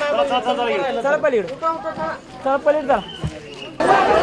चला पलीड चला पलीड चला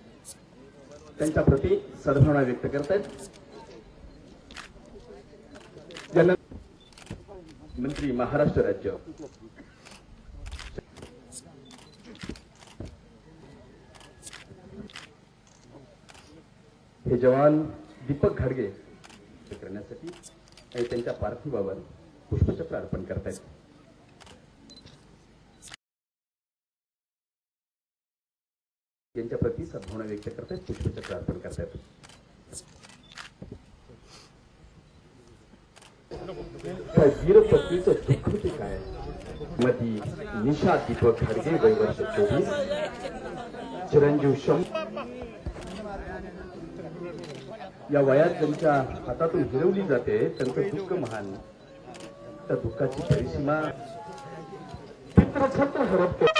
त्यांच्या प्रती सद्भावना व्यक्त करत आहेत मंत्री महाराष्ट्र राज्य हे जवान दीपक घाडगे करण्यासाठी आणि त्यांच्या पार्थिवावर पुष्पचक्र अर्पण करतायत यांच्या प्रती सद्भावना व्यक्त करतायत पुष्पचक्र अर्पण करतायत वीर पत्नीचं दुःख ते काय निशा दीपक खडगे चोवीस चिरंजीव शम या वयात ज्यांच्या हातातून हिरवली जाते त्यांचं दुःख महान त्या दुःखाची परिसीमा छत्र हरपते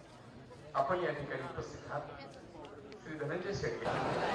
आपण या ठिकाणी उपस्थित आहात श्री धनंजय शेट्टी